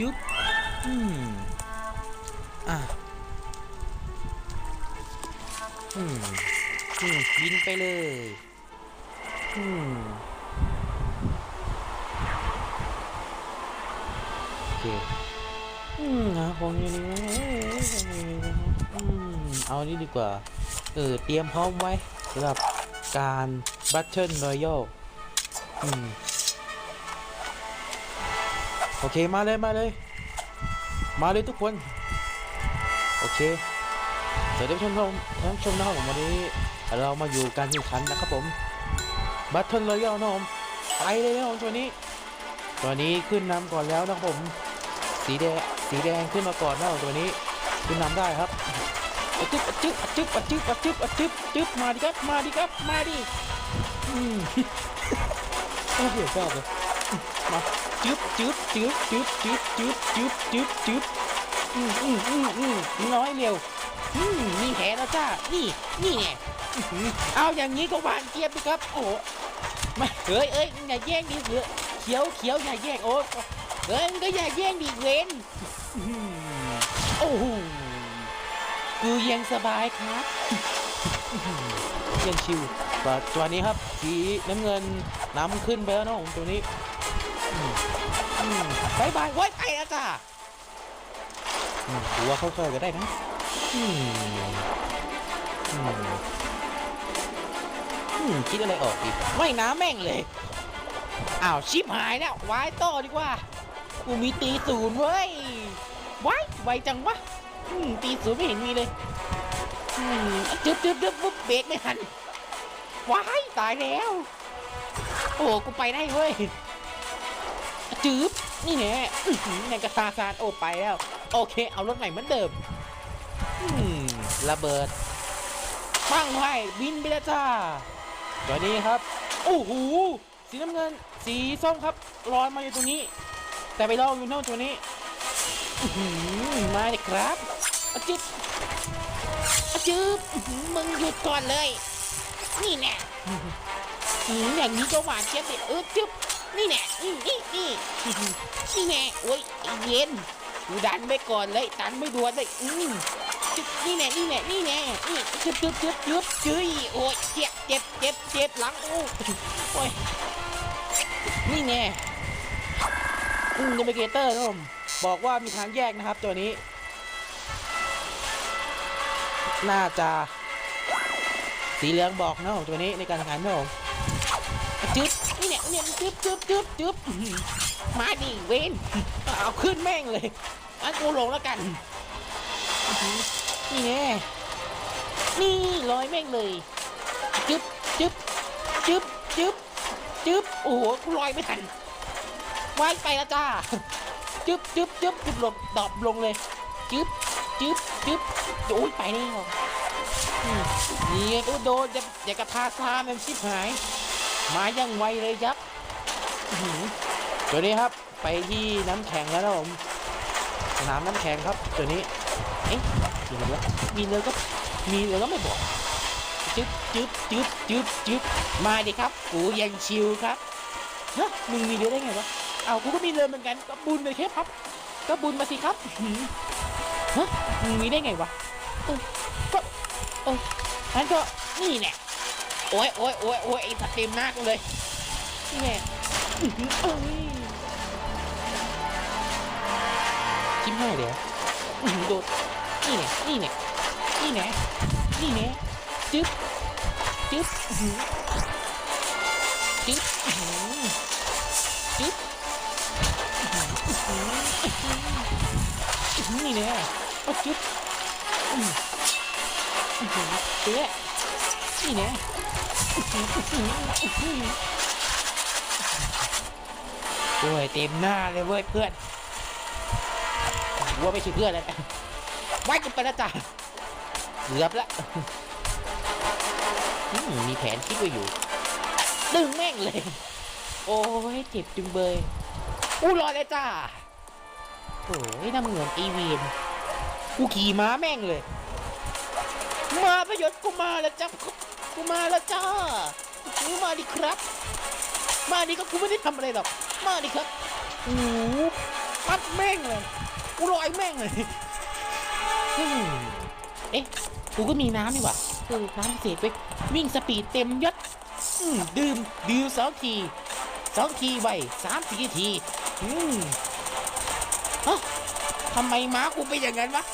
จุ๊บอืมอะอืมอืมบินไปเลยอืมโอเคอืมนะคงอย่างนี้อืมเอานี่ดีกว่า เออ เตรียมพร้อมไว้สำหรับการบัตเทิลรอยัลอืม โอเคมาเลยมาเลย มาเลยทุกคน โอเคสวัสดีท่านผู้ชมท่านผู้ชมนะครับผมวันนี้ เรามาอยู่การแข่งขันนะครับผมบัตเทิลรอยัลนะครับผมไปเลยนะครับผมตัวนี้ ตัวนี้ขึ้นนำก่อนแล้วนะครับผม สีแดงสีแดงขึ้นมาก่อนนะครับตัวนี้ขึ้นนำได้ครับอจึ๊บอจึ๊บอจึ๊บอจึ๊บอจึ๊บอจึ๊บจึ๊บมาดิครับมาดิครับมาดิอืมโอ้โหชอบเลย มาจึ๊บจึ๊บจึ๊บจึ๊บจึ๊บจึ๊บจึ๊บจึ๊บจึ๊บอืมอืมอืมอืมน้อยเร็วอืมมีแผลแล้วจ้านี่นี่ไงอื้อหือเอาอย่างนี้ก็หวานเจี๊ยบดิครับ โอ้ไม่เฮ้ยเอ้ยอย่าแย่งดิเสือเขียวเขียวอย่าแย่งโอ้เฮ้ยก็อย่าแย่งดิเวนอื้อหือโอ้โหกูยังสบายครับยังชิวแต่ตัวนี้ครับสีน้ำเงินน้ำขึ้นไปแล้วเนาะผมตัวนี้ บายบายโว้ยไปแล้วจ้าอืมดูว่าเข้าเคยก็ได้นะอืมอืมอืมคิดอะไรออกดีไม่น้ำแม่งเลย อ้าวชิบหายแล้ววายต่อดีกว่า กูมีตีศูนย์เว้ย ไว้ไวจังวะอืมตีศูนย์ไม่เห็นมีเลยอืมจึ๊บจึ๊บจึ๊บปุ๊บเบรกไม่ทันว้ายตายแล้ว โอ้ กูไปได้เว้ย จืบนี่แน่ในกระตาซานโอไปแล้ว โอเค เอารถใหม่เหมือนเดิมอืมระเบิดปั้งไห้บินไปแล้วจ้าตัวนี้ครับโอ้โหสีน้ำเงิน สีส้มครับลอยมาอยู่ตรงนี้ แต่ไปรออยู่โน่นตัวนี้มาเลยครับอจึ๊บอจึ๊บมึงหยุดก่อนเลย นี่แน่อื้อหืออย่างนี้ก็หวานเจี๊ยบเลยเออจึ๊บ นี่แน่นี่นี่นี่นี่แน่โอ้ยเย็นกูดันไปก่อนเลยดันไม่ดวนเลยอืมนี่แน่นี่แน่นี่แน่นี่จึ๊บจึ๊บจึ๊บจึ๊บจึ๊ยโอ้ยเจ็บเจ็บเจ็บเจ็บหลังโอ้โอ้ยนี่แน่อืมเดมิเกเตอร์นะผมบอกว่ามีทางแยกนะครับตัวนี้ น่าจะสีเหลืองบอกนะผมตัวนี้ในการแข่งขันนะผม เนียนจึ๊บจึ๊บจึ๊บจึ๊บมาดิเวนเอาขึ้นแม่งเลยอันกูลงแล้วกัน นี่แน่นี่ลอยแม่งเลยจึ๊บจึ๊บจึ๊บจึ๊บจึ๊บโอ้โหกูลอยไม่ทันว่ายไปแล้วจ้าจึ๊บจึ๊บจึ๊บจึ๊บลบดอบลงเลยจึ๊บจึ๊บจึ๊บโอ้ยไปแล้วนี่กูโดนจะจะกระทาซามันชิบหาย มายังไวเลยยับตัวนี้ครับไปที่น้ำแข็งแล้วนะผมสนามน้ำแข็งครับตัวนี้เอ๊ะมีอะไรวะมีเลยก็มีเลยก็ไม่บอกจึ๊บจึ๊บจึ๊บจึ๊บจึ๊บมาดิครับกูยังชิวครับฮะมึงมีเรือได้ไงวะเอากูก็มีเรือเหมือนกันก็บุญเลยแค่ครับ ก็บุญมาสิครับฮะมึงมีได้ไงวะเออก็เอองั้นก็นี่แน่ โอ้ยโอ้ยโอ้ยโอ้ยไอ้สตรีมหน้ากูเลยนี่แหละคิดให้เดี๋ยวโดดนี่เนี่ยนี่เนี่ยนี่เนี่ยนี่เนี่ยจึ๊บจึ๊บจึ๊บจึ๊บนี่เนี่ยเอาจึ๊บเจ๊ นี่แน่โอ้ยเต็มหน้าเลยเว้ยเพื่อนว่าไม่ใช่เพื่อนแล้วนะไว้กันไปแล้วจ้ะเกือบละมีแผนคิดไว้อยู่ ดึงแม่งเลย โอ้ยเจ็บจุงเบยอู้รอเลยจ้าโอ้ยน้ำเหมือนอีวีนกูขี่ม้าแม่งเลย มาประโยชน์กูมาแล้วจ้า กูมาแล้วจ้ากูมาดิครับ มาดิก็กูไม่ได้ทำอะไรหรอก มาดิครับโอ้โหซัดแม่งเลย กูลอยแม่งเลยอืมเอ๊ะ กูก็มีน้ำนี่หว่าเออน้ำพิเศษไปวิ่งสปีดเต็มยศอืมดื่ม ดื่มสองทีสองทีไวสามสี่ที อืมฮะทำไมม้ากูเป็นอย่างนั้นวะ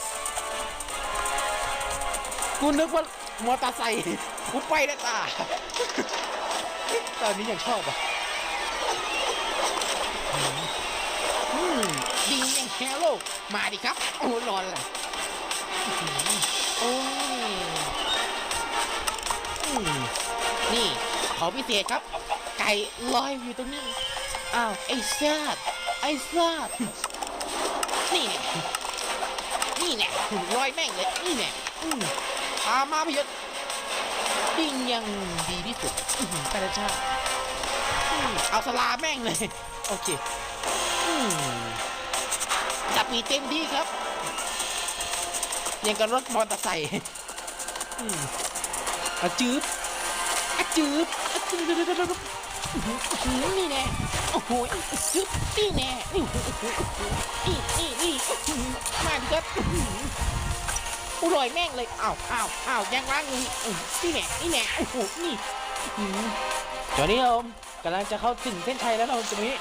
กูนึกว่ามอเตอร์ไซค์กูไปแล้วตา ตอนนี้ยังชอบอะดีอย่างแฮโลมาดิครับ โอ้ร้อนเลยโอ้นี่ขอพิเศษครับ ไก่ลอยอยู่ตรงนี้ อ้าว ไอ้ซาดไอ้ซาดนี่เนี่ยนี่เนี่ยลอยแม่งเลย นี่เนี่ย มพามาพยศดิ้งยังดีที่สุดอื้อหือแต่ละชาเอาสลาแม่งเลย โอเคจับมีเต็มที่ครับ ยังกับรถมอเตอร์ไซค์อะจืบอะจืบอะจืบอื้อหือนี่แน่โอ้โหจืบนี่แน่นี่นี่นี่มาดิครับ อื้อหือยแม่งเลยอ้าวอ้าวอ้าวยังล้างอยู่อื้อนี่แน่นี่แน่โอ้โหนี่ตอนนี้ผมกำลังจะเข้าถึงเส้นชัยแล้วนะผมตรงนี้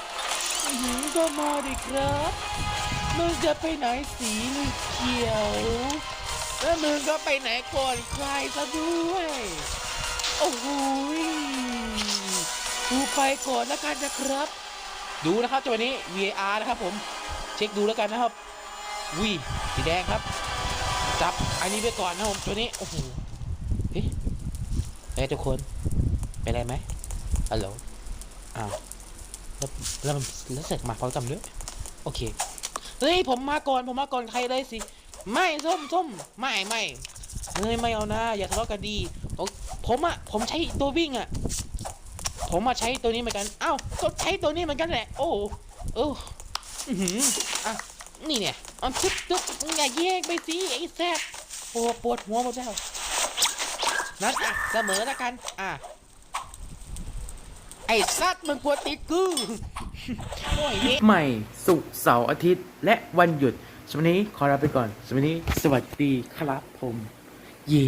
ก็มาดิครับมึงจะไปไหนสีหรือเขียว แล้วมึงก็ไปไหนก่อนใครซะด้วย โอ้โหยกูไปก่อนแล้วกันนะครับ ดูนะครับจังหวะนี้ VAR นะครับผม เช็คดูแล้วกันนะครับวิสีแดงครับ จับอันนี้ไปก่อนนะครับผมตัวนี้โอ้โหเฮ้ยเฮ้ทุกคนเป็นไรไหมฮัลโหลอ้าวแล้วแล้วแล้วเสร็จมาพร้อมกันด้วยโอเคเฮ้ยผมมาก่อนผมมาก่อนใครเลยสิไม่ส้มส้มไม่ไม่เฮ้ยไม่เอานะอย่าทะเลาะกันดีผมอะผมใช้ตัววิ่งอะผมมาใช้ตัวนี้เหมือนกันเอ้าก็ใช้ตัวนี้เหมือนกันแหละ โอ้โอ้อือหืออะ นี่เนี่ยเอาทึบทึบอย่าแยกไปสิไอ้แซ่บโอ้ปวดหัวหมดแล้วนั้นอะเสมอแล้วกันอะไอ้สัตว์มึงกลัวติดกูโอ้ยเว้ยใหม่สุกเสาร์อาทิตย์ และวันหยุดสวัสดีขอลาไปก่อนสวัสดีสวัสดีครับผม เย่